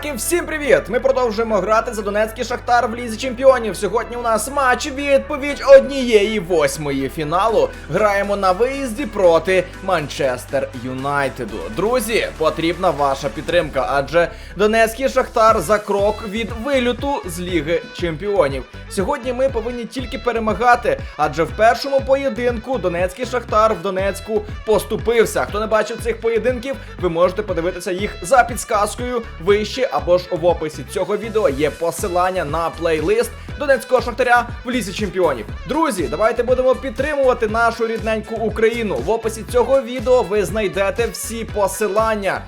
Друзяки, всім привіт! Ми продовжуємо грати за Донецький Шахтар в Лізі Чемпіонів. Сьогодні у нас матч відповідь однієї восьмої фіналу. Граємо на виїзді проти Манчестер Юнайтеду. Друзі, потрібна ваша підтримка, адже Донецький Шахтар за крок від вилюту з Ліги Чемпіонів. Сьогодні ми повинні тільки перемагати, адже в першому поєдинку Донецький Шахтар в Донецьку поступився. Хто не бачив цих поєдинків, ви можете подивитися їх за підсказкою вище або ж в описі цього відео є посилання на плейлист Донецького Шахтаря в лісі чемпіонів. Друзі, давайте будемо підтримувати нашу рідненьку Україну. В описі цього відео ви знайдете всі посилання.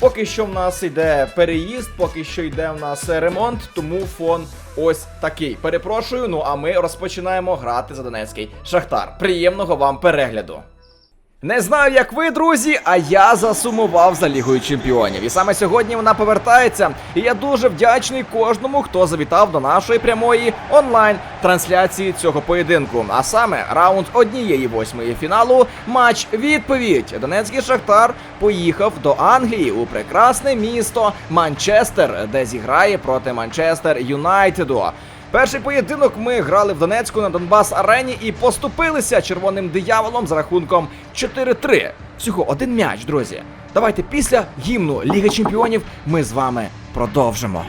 Поки що в нас йде переїзд, поки що йде в нас ремонт, тому фон ось такий. Перепрошую, ну а ми розпочинаємо грати за Донецький Шахтар. Приємного вам перегляду! Не знаю, як ви, друзі, а я засумував за Лігою Чемпіонів. І саме сьогодні вона повертається. І я дуже вдячний кожному, хто завітав до нашої прямої онлайн-трансляції цього поєдинку. А саме раунд однієї восьмої фіналу матч відповідь. Донецький Шахтар поїхав до Англії у прекрасне місто Манчестер, де зіграє проти Манчестер Юнайтеду. Перший поєдинок ми грали в Донецьку на Донбас Арені і поступилися червоним дияволом з рахунком 4-3. Всього один м'яч, друзі. Давайте після гімну Ліги Чемпіонів ми з вами продовжимо.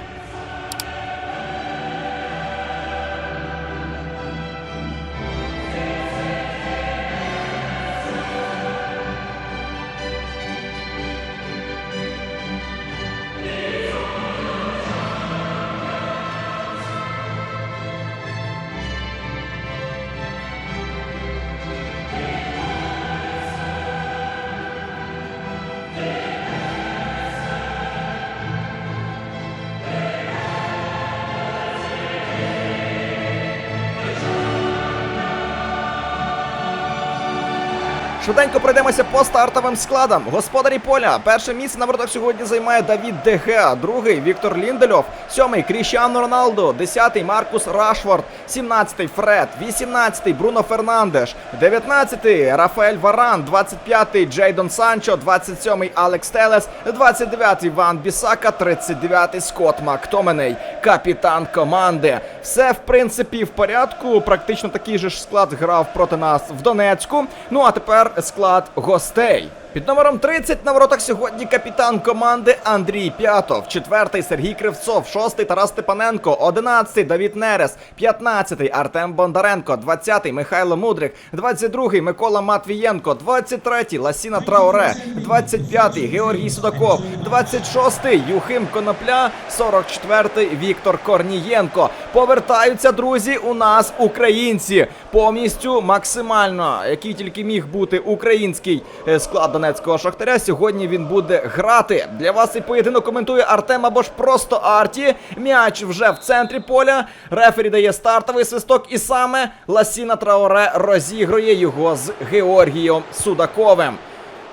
Швиденько пройдемося по стартовим складам. Господарі поля. Перше місце на воротах сьогодні займає Давід Дегеа, другий Віктор Ліндельов, сьомий Кріщано Роналдо, десятий Маркус Рашфорд, сімнадцятий Фред, вісімнадцятий Бруно Фернандеш, дев'ятнадцятий Рафаель Варан, двадцять п'ятий Джейдон Санчо, двадцять сьомий Алекс Телес, двадцять дев'ятий Ван Бісака, тридцять дев'ятий Скотт Мактоменей, капітан команди. Все в принципі в порядку. Практично такий же ж склад грав проти нас в Донецьку. Ну а тепер склад гостей. Під номером 30 на воротах сьогодні капітан команди Андрій П'ятов, четвертий Сергій Кривцов, шостий Тарас Степаненко, одинадцятий Давід Нерес, п'ятнадцятий Артем Бондаренко, двадцятий Михайло Мудрик, двадцять другий Микола Матвієнко, двадцять третій Ласіна Траоре, двадцять п'ятий Георгій Судаков, двадцять шостий Юхим Конопля, сорок четвертий Віктор Корнієнко. Повертаються друзі у нас українці. Повністю максимально, який тільки міг бути український е, склад Донецького Шахтаря. Сьогодні він буде грати. Для вас цей поєдинок коментує Артем або ж просто Арті. М'яч вже в центрі поля. Рефері дає стартовий свисток, і саме Ласіна Траоре розігрує його з Георгієм Судаковим.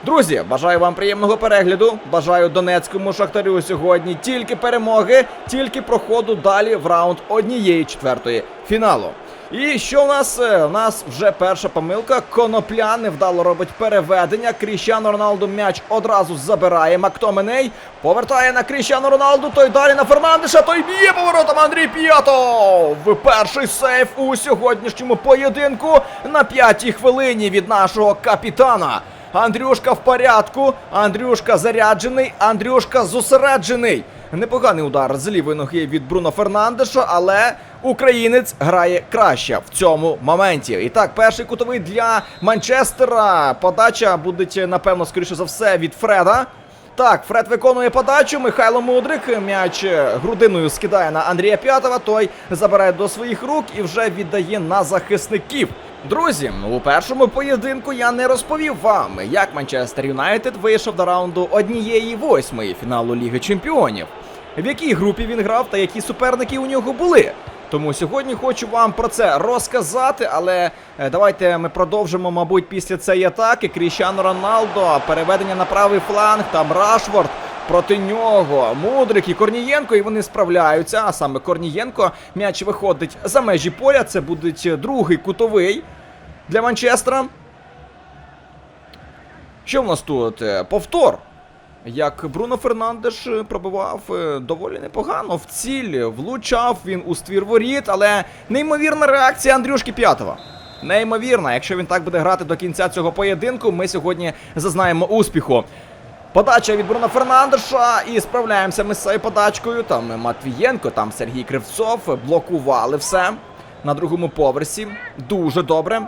Друзі, бажаю вам приємного перегляду. Бажаю Донецькому шахтарю сьогодні тільки перемоги, тільки проходу далі в раунд однієї четвертої фіналу. І що у нас? Е, У нас вже перша помилка. Конопля невдало робить переведення. Кріщану Роналду м'яч одразу забирає. Мактоменей повертає на Кріщану Роналду. Той далі на Фернандеша. Той б'є поворотом Андрій П'ятов. Перший сейф у сьогоднішньому поєдинку на п'ятій хвилині від нашого капітана. Андрюшка в порядку. Андрюшка заряджений. Андрюшка зосереджений. Непоганий удар з лівої ноги від Бруно Фернандеша, але українець грає краще в цьому моменті. І так, перший кутовий для Манчестера. Подача буде, напевно, скоріше за все, від Фреда. Так, Фред виконує подачу. Михайло Мудрик м'яч грудиною скидає на Андрія П'ятова. Той забирає до своїх рук і вже віддає на захисників. Друзі, у першому поєдинку я не розповів вам, як Манчестер Юнайтед вийшов до раунду однієї восьмої фіналу Ліги Чемпіонів, в якій групі він грав та які суперники у нього були. Тому сьогодні хочу вам про це розказати, але е, давайте ми продовжимо, мабуть, після цієї атаки. Кріщано Роналдо, переведення на правий фланг, там Рашфорд. Проти нього Мудрик і Корнієнко, і вони справляються. А саме Корнієнко м'яч виходить за межі поля. Це буде другий кутовий для Манчестера. Що в нас тут? Е, Повтор. як Бруно Фернандеш е, пробивав е, доволі непогано в ціль, влучав він у ствір воріт, але неймовірна реакція Андрюшки П'ятова. Неймовірна, якщо він так буде грати до кінця цього поєдинку, ми сьогодні зазнаємо успіху. Подача від Бруно Фернандеша і справляємося ми з цією подачкою. Там Матвієнко, там Сергій Кривцов блокували все на другому поверсі. Дуже добре.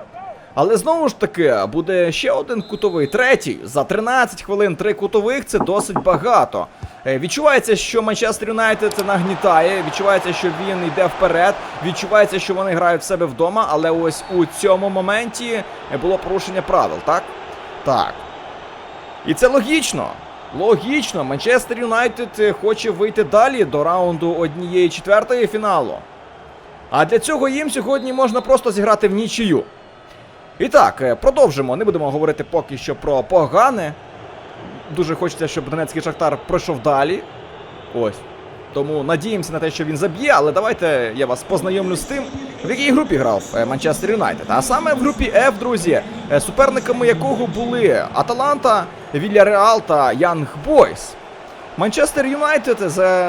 Але знову ж таки, буде ще один кутовий, третій. За 13 хвилин три кутових це досить багато. Е, Відчувається, що Манчестер Юнайтед це нагнітає. Відчувається, що він йде вперед. Відчувається, що вони грають в себе вдома. Але ось у цьому моменті було порушення правил, так? Так. І це логічно. Логічно, Манчестер Юнайтед е, хоче вийти далі до раунду однієї четвертої фіналу. А для цього їм сьогодні можна просто зіграти в нічию. І так, е, продовжимо. Не будемо говорити поки що про погане. Дуже хочеться, щоб Донецький Шахтар пройшов далі. Ось. Тому надіємося на те, що він заб'є, але давайте я вас познайомлю з тим, в якій групі грав е, Манчестер Юнайтед. А саме в групі F, друзі, суперниками якого були Аталанта, Вільяреал та Янг Бойс. Манчестер Юнайтед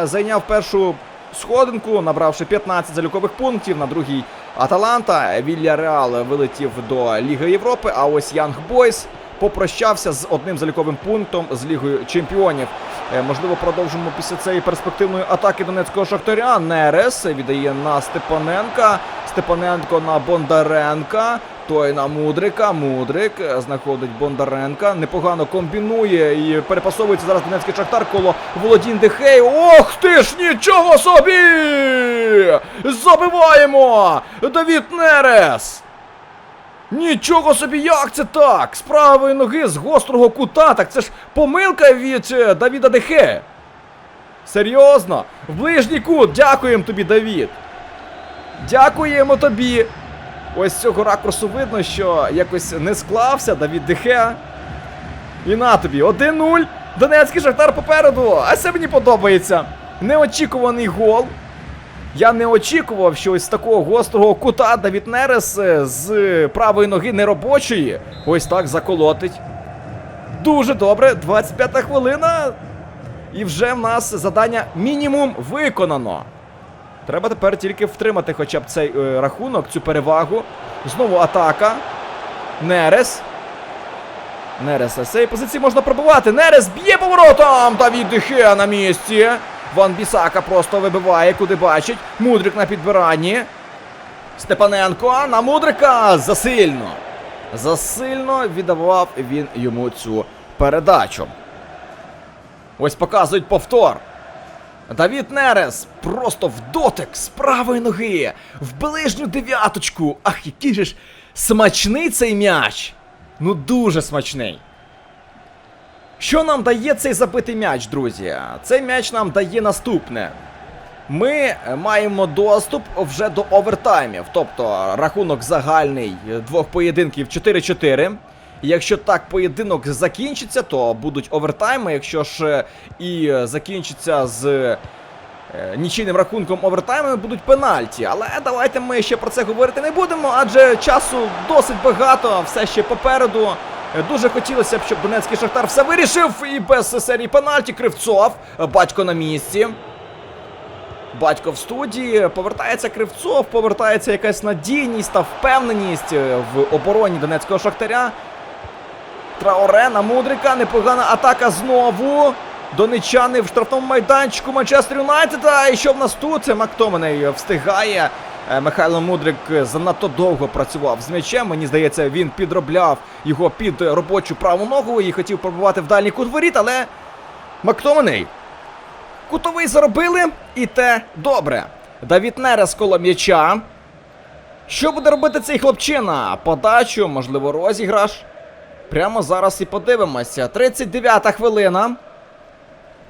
зайняв першу сходинку, набравши 15 залікових пунктів. На другій Аталанта. Вільяреал вилетів до Ліги Європи. А ось Янг Бойс попрощався з одним заліковим пунктом з Лігою Чемпіонів. Е, Можливо, продовжимо після цієї перспективної атаки донецького шахтаря. Нерес віддає на Степаненка. Степаненко на Бондаренка. Той на Мудрика. Мудрик е, знаходить Бондаренка. Непогано комбінує і перепасовується зараз Донецький шахтар коло Володін Дехей. Ох ти ж нічого собі! Забиваємо! Давід Нерес! Нічого собі, як це так? З правої ноги з гострого кута. Так це ж помилка від е, Давіда Дехе. Серйозно? В ближній кут. Дякуємо тобі, Давід. Дякуємо тобі. Ось цього ракурсу видно, що якось не склався Давід Дехе. І на тобі. 1-0. Донецький шахтар попереду. А це мені подобається. Неочікуваний гол. Я не очікував, що ось такого гострого кута Давід Нерес е, з правої ноги неробочої ось так заколотить. Дуже добре, 25-та хвилина. І вже в нас завдання мінімум виконано. Треба тепер тільки втримати хоча б цей е, рахунок, цю перевагу. Знову атака. Нерес. Нерес з цієї позиції можна пробивати. Нерес б'є поворотом! Давід Дехе на місці. Ван Бісака просто вибиває, куди бачить. Мудрик на підбиранні. Степаненко на Мудрика засильно. Засильно віддавав він йому цю передачу. Ось показують повтор. Давід Нерес просто в дотик з правої ноги, в ближню дев'яточку. Ах, який же ж смачний цей м'яч. Ну дуже смачний. Що нам дає цей забитий м'яч, друзі? Цей м'яч нам дає наступне. Ми е, маємо доступ вже до овертаймів, тобто рахунок загальний двох поєдинків 4-4. Якщо так поєдинок закінчиться, то будуть овертайми. Якщо ж е, і закінчиться з е, нічийним рахунком овертаймами, будуть пенальті. Але давайте ми ще про це говорити не будемо, адже часу досить багато, все ще попереду. Дуже хотілося б, щоб Донецький Шахтар все вирішив і без серії пенальті Кривцов. Батько на місці. Батько в студії, повертається Кривцов, повертається якась надійність та впевненість е, в обороні Донецького Шахтаря. Траоре на Мудрика, непогана атака знову. Донечани в штрафному майданчику Манчестер Юнайтеда. І що в нас тут? Це Мактоменей встигає. Е, Михайло Мудрик занадто довго працював з м'ячем. Мені здається, він підробляв його під робочу праву ногу і хотів пробувати в дальній кут воріт, але Мактоменей Кутовий заробили, і те добре. Давід Нерес коло м'яча. Що буде робити цей хлопчина? Подачу, можливо, розіграш. Прямо зараз і подивимося. 39-та хвилина.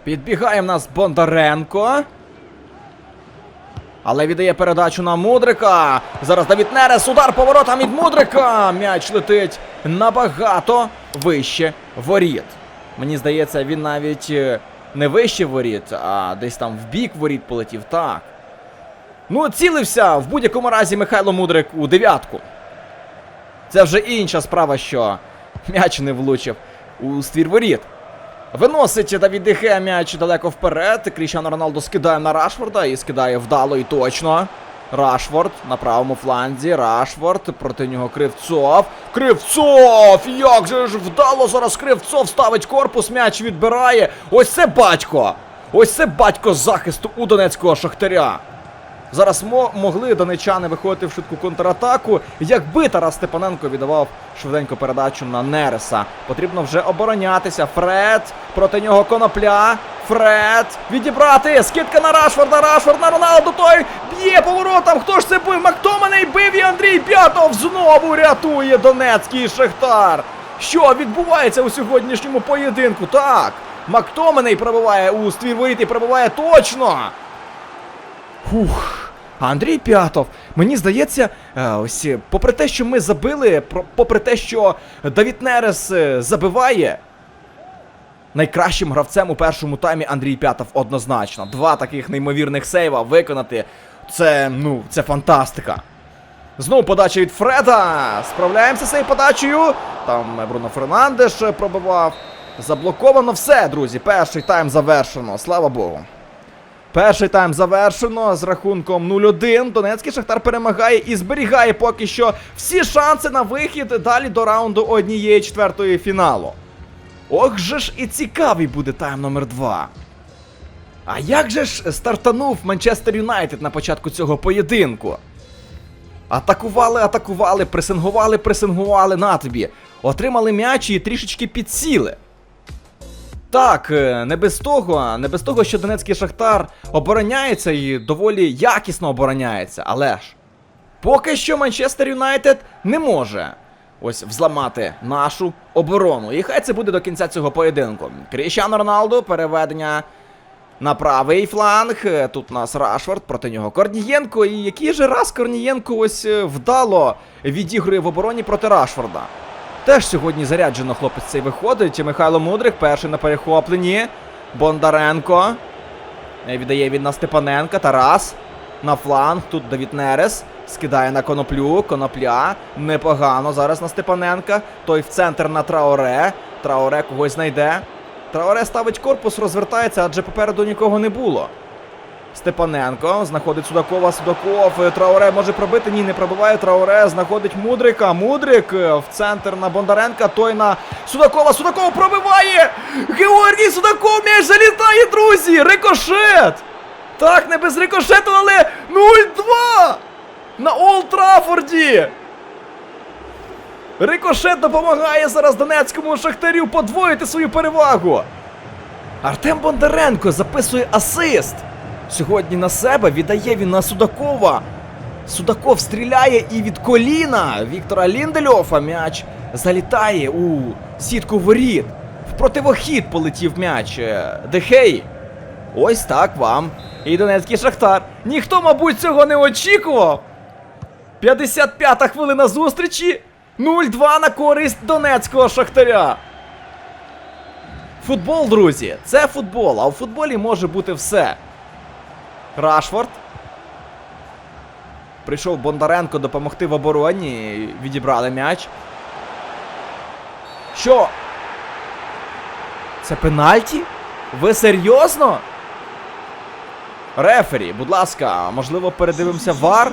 Підбігає в нас Бондаренко. Але віддає передачу на Мудрика. Зараз Давід Нерес. Удар поворотом від Мудрика. М'яч летить набагато вище воріт. Мені здається, він навіть е, не вище воріт, а десь там в бік воріт полетів. Так. Ну, цілився в будь-якому разі Михайло Мудрик у дев'ятку. Це вже інша справа, що м'яч не влучив у ствір воріт. Виносить Давід Дехе м'яч далеко вперед. Кріщано Роналдо скидає на Рашфорда і скидає вдало і точно. Рашфорд на правому фланзі. Рашфорд проти нього Кривцов. Кривцов! Як же ж вдало зараз Кривцов ставить корпус, м'яч відбирає. Ось це батько! Ось це батько захисту у Донецького Шахтаря. Зараз мо могли донечани виходити в швидку контратаку, якби Тарас Степаненко віддавав швиденько передачу на Нереса. Потрібно вже оборонятися. Фред проти нього конопля. Фред відібрати. Скидка на Рашфорда. Рашфорд на Роналду. Той б'є поворотом. Хто ж це бив? Мактоманий бив і Андрій П'ятов знову рятує Донецький Шахтар. Що відбувається у сьогоднішньому поєдинку? Так. Мактоманий пробиває у ствір воріт і пробиває точно. Фух. Андрій П'ятов, мені здається, е, ось е, попри те, що ми забили, попри те, що Давід Нерес е, забиває. Найкращим гравцем у першому таймі Андрій П'ятов однозначно. Два таких неймовірних сейва виконати. Це, ну, це фантастика. Знову подача від Фреда. Справляємося з цією подачею. Там Бруно Фернандеш пробивав. Заблоковано все, друзі. Перший тайм завершено. Слава Богу. Перший тайм завершено з рахунком 0-1. Донецький Шахтар перемагає і зберігає поки що всі шанси на вихід далі до раунду однієї четвертої фіналу. Ох же ж і цікавий буде тайм номер 2. А як же ж стартанув Манчестер Юнайтед на початку цього поєдинку? Атакували, атакували, пресингували, пресингували на тобі. Отримали м'яч і трішечки підсіли. Так, е, не без того, не без того, що Донецький Шахтар обороняється і доволі якісно обороняється, але ж. Поки що Манчестер Юнайтед не може ось взламати нашу оборону. І хай це буде до кінця цього поєдинку. Кріщано Роналду, переведення на правий фланг. Е, Тут у нас Рашфорд, проти нього Корнієнко. І який же раз Корнієнко ось е, вдало відігрує в обороні проти Рашфорда. Теж сьогодні заряджено хлопець цей виходить. Михайло Мудрик, перший на перехопленні. Бондаренко. Віддає він на Степаненка. Тарас. На фланг. Тут Давід Нерес. Скидає на коноплю. Конопля. Непогано зараз на Степаненка. Той в центр на Траоре. Траоре когось знайде. Траоре ставить корпус, розвертається, адже попереду нікого не було. Степаненко знаходить Судакова, Судаков. е, Трауре може пробити. Ні, не пробиває. Трауре знаходить Мудрика. Мудрик е, в центр на Бондаренка. Той на Судакова. Судаков пробиває! Георгій Судаков м'яч залітає, друзі! Рикошет! Так, не без рикошету, але 0-2! На Олд Трафорді! Рикошет допомагає зараз Донецькому Шахтарю подвоїти свою перевагу. Артем Бондаренко записує асист. Сьогодні на себе віддає він на Судакова. Судаков стріляє і від коліна Віктора Ліндельофа м'яч залітає у сітку воріт. В противохід полетів м'яч е, Дехей. Ось так вам. І Донецький Шахтар. Ніхто, мабуть, цього не очікував. 55-та хвилина зустрічі. 0-2 на користь Донецького Шахтаря. Футбол, друзі, це футбол, а у футболі може бути все. Рашфорд. Прийшов Бондаренко допомогти в обороні. Відібрали м'яч. Що? Це пенальті? Ви серйозно? Рефері, будь ласка, можливо, передивимося вар.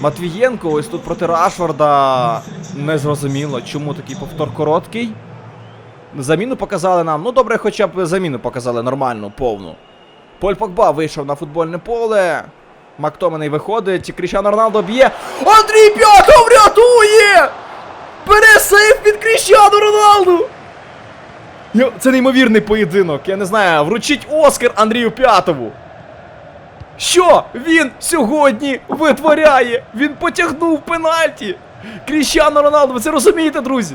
Матвієнко ось тут проти Рашфорда. Не зрозуміло, чому такий повтор короткий. Заміну показали нам. Ну добре, хоча б заміну показали нормальну, повну. Поль Погба вийшов на футбольне поле. Мактоманий виходить. Кріщано Роналдо б'є. Андрій П'ятов рятує! Бере сейф від Кріщано Роналду! Це неймовірний поєдинок. Я не знаю, вручіть Оскар Андрію П'ятову. Що він сьогодні витворяє? Він потягнув пенальті. Кріщано Роналдо, ви це розумієте, друзі?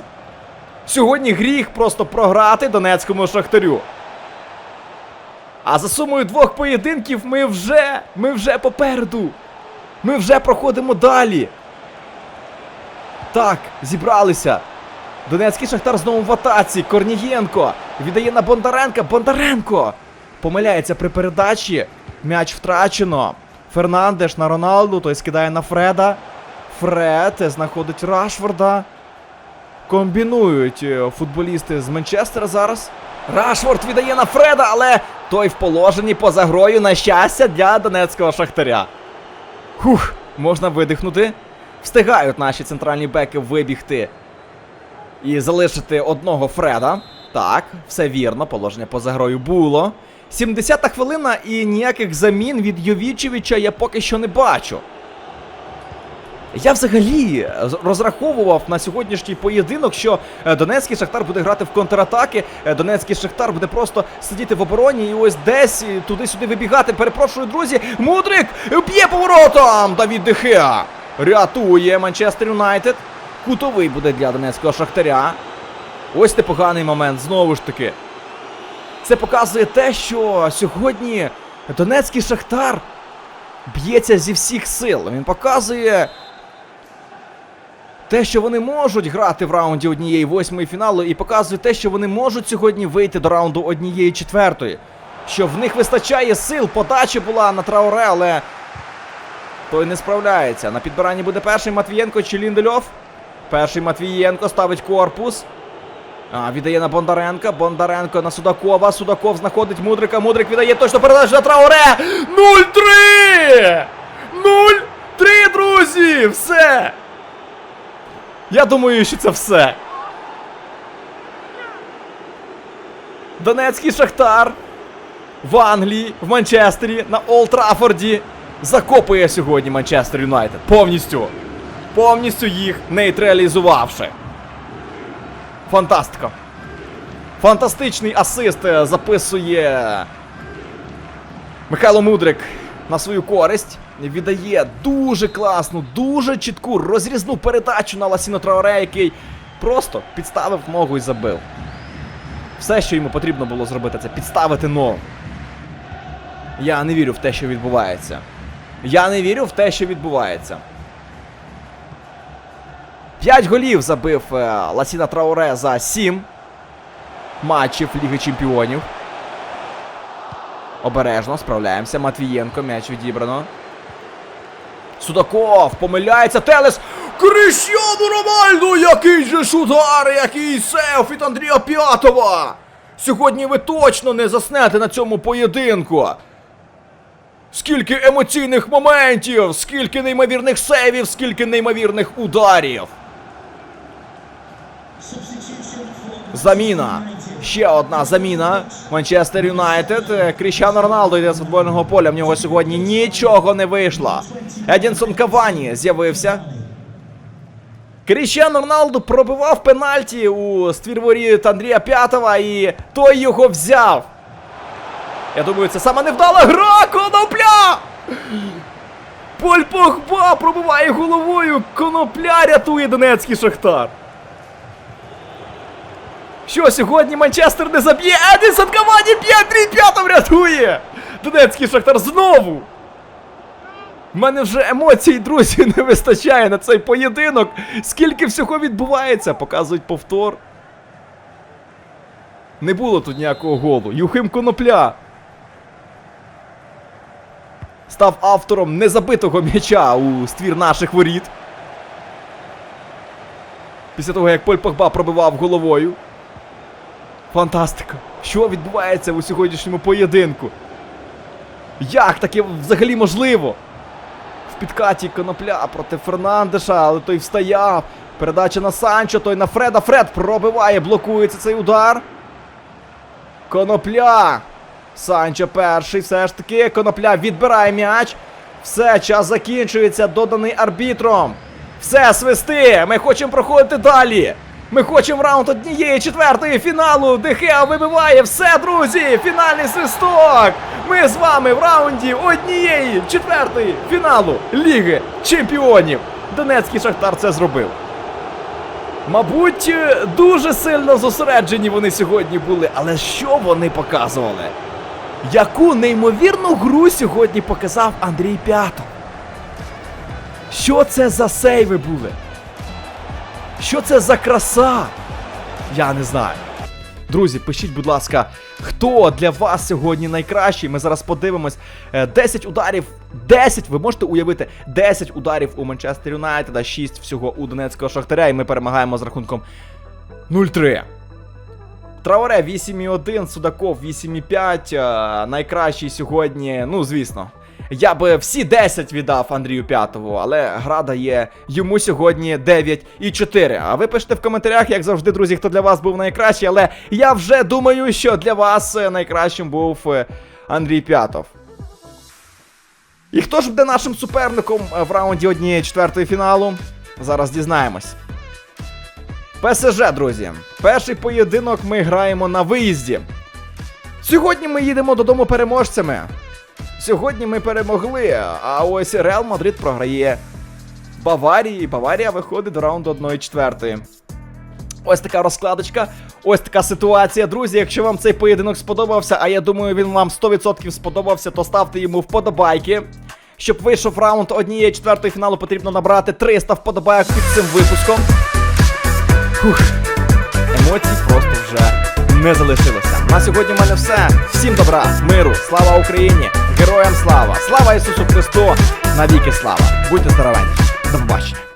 Сьогодні гріх просто програти Донецькому Шахтарю. А за сумою двох поєдинків ми вже, ми вже попереду. Ми вже проходимо далі. Так, зібралися. Донецький Шахтар знову в атаці. Корнієнко віддає на Бондаренка. Бондаренко помиляється при передачі. М'яч втрачено. Фернандеш на Роналду, той скидає на Фреда. Фред знаходить Рашфорда. Комбінують е, футболісти з Манчестера зараз. Рашфорд віддає на Фреда, але той в положенні поза грою на щастя для донецького шахтаря. Хух, можна видихнути. Встигають наші центральні беки вибігти і залишити одного Фреда. Так, все вірно, положення поза грою було. 70-та хвилина і ніяких замін від Йовічевича я поки що не бачу. Я взагалі розраховував на сьогоднішній поєдинок, що е, Донецький Шахтар буде грати в контратаки, е, Донецький Шахтар буде просто сидіти в обороні і ось десь е, туди-сюди вибігати. Перепрошую, друзі. Мудрик б'є поворотом! Давід Дехеа рятує Манчестер Юнайтед. Кутовий буде для Донецького Шахтаря. Ось непоганий момент, знову ж таки. Це показує те, що сьогодні Донецький Шахтар б'ється зі всіх сил. Він показує те, що вони можуть грати в раунді однієї восьмої фіналу, і показує те, що вони можуть сьогодні вийти до раунду однієї четвертої. Що в них вистачає сил. Подача була на Трауре, але той не справляється. На підбиранні буде перший Матвієнко чи Ліндельов. Перший Матвієнко ставить корпус. А, віддає на Бондаренка. Бондаренко на Судакова. Судаков знаходить Мудрика. Мудрик віддає точно передачу на Трауре. 0-3! 0-3, друзі! Все! Я думаю, що це все. Донецький Шахтар в Англії, в Манчестері, на Олд Траффорді закопує сьогодні Манчестер Юнайтед. Повністю. Повністю їх нейтралізувавши. Фантастика. Фантастичний асист е, записує Михайло Мудрик на свою користь. Віддає дуже класну, дуже чітку розрізну передачу на Ласіно Траоре, який просто підставив ногу і забив. Все, що йому потрібно було зробити, це підставити ногу. Я не вірю в те, що відбувається. Я не вірю в те, що відбувається. П'ять голів забив е, Ласіна Трауре за сім матчів Ліги Чемпіонів. Обережно справляємося. Матвієнко, м'яч відібрано. Судаков помиляється. Телес. Крищану Ромальду! Який же ж який сейф від Андрія П'ятова! Сьогодні ви точно не заснете на цьому поєдинку. Скільки емоційних моментів, скільки неймовірних сейвів, скільки неймовірних ударів. Заміна. Ще одна заміна. Манчестер Юнайтед. Е, Кріщано Роналдо йде з футбольного поля. В нього сьогодні нічого не вийшло. Едінсон Кавані з'явився. Кріщано Роналду пробивав пенальті у ствірворіт Андрія П'ятова і той його взяв. Я думаю, це саме невдала гра конопля! Поль Погба пробиває головою. Конопля рятує Донецький Шахтар. Що сьогодні Манчестер не заб'є? Едінсон Кавані б'є Андрій П'ятов рятує! Донецький Шахтар знову! У мене вже емоцій, друзі, не вистачає на цей поєдинок. Скільки всього відбувається, показують повтор. Не було тут ніякого голу. Юхим Конопля. Став автором незабитого м'яча у ствір наших воріт. Після того, як Поль Погба пробивав головою. Фантастика! Що відбувається у сьогоднішньому поєдинку? Як таке взагалі можливо? В підкаті конопля проти Фернандеша, але той встояв. Передача на Санчо, той на Фреда. Фред пробиває, блокується цей удар. Конопля. Санчо перший, все ж таки. Конопля відбирає м'яч. Все, час закінчується, доданий арбітром. Все, свисти! Ми хочемо проходити далі. Ми хочемо раунд однієї четвертої фіналу. Дехеа вибиває все, друзі! Фінальний свисток! Ми з вами в раунді однієї четвертої фіналу Ліги Чемпіонів. Донецький Шахтар це зробив. Мабуть, дуже сильно зосереджені вони сьогодні були, але що вони показували? Яку неймовірну гру сьогодні показав Андрій П'ятов? Що це за сейви були? Що це за краса? Я не знаю. Друзі, пишіть, будь ласка, хто для вас сьогодні найкращий? Ми зараз подивимось. Е, 10 ударів. 10, ви можете уявити, 10 ударів у Манчестер Юнайтеда, 6 всього у Донецького Шахтаря, і ми перемагаємо з рахунком 0-3. Траоре 8,1, Судаков 8,5. е, Найкращий сьогодні, ну звісно. Я би всі 10 віддав Андрію П'ятову, але гра дає йому сьогодні 9 і 4. А ви пишете в коментарях, як завжди, друзі, хто для вас був найкращий, але я вже думаю, що для вас е, найкращим був е, Андрій П'ятов. І хто ж буде нашим суперником е, в раунді однієї четвертої фіналу? Зараз дізнаємось. ПСЖ, друзі. Перший поєдинок ми граємо на виїзді. Сьогодні ми їдемо додому переможцями. Сьогодні ми перемогли, а ось Реал Мадрид програє Баварії. Баварія виходить до раунду 1-4. Ось така розкладочка, ось така ситуація. Друзі, якщо вам цей поєдинок сподобався, а я думаю, він вам 100% сподобався, то ставте йому вподобайки. Щоб вийшов раунд однієї четвертої фіналу, потрібно набрати 300 вподобайок під цим випуском. Фух, емоцій просто вже не залишилося. На сьогодні в мене все. Всім добра, миру, слава Україні, героям слава! Слава Ісусу Христу! Навіки слава! Будьте здоровенні! До побачення!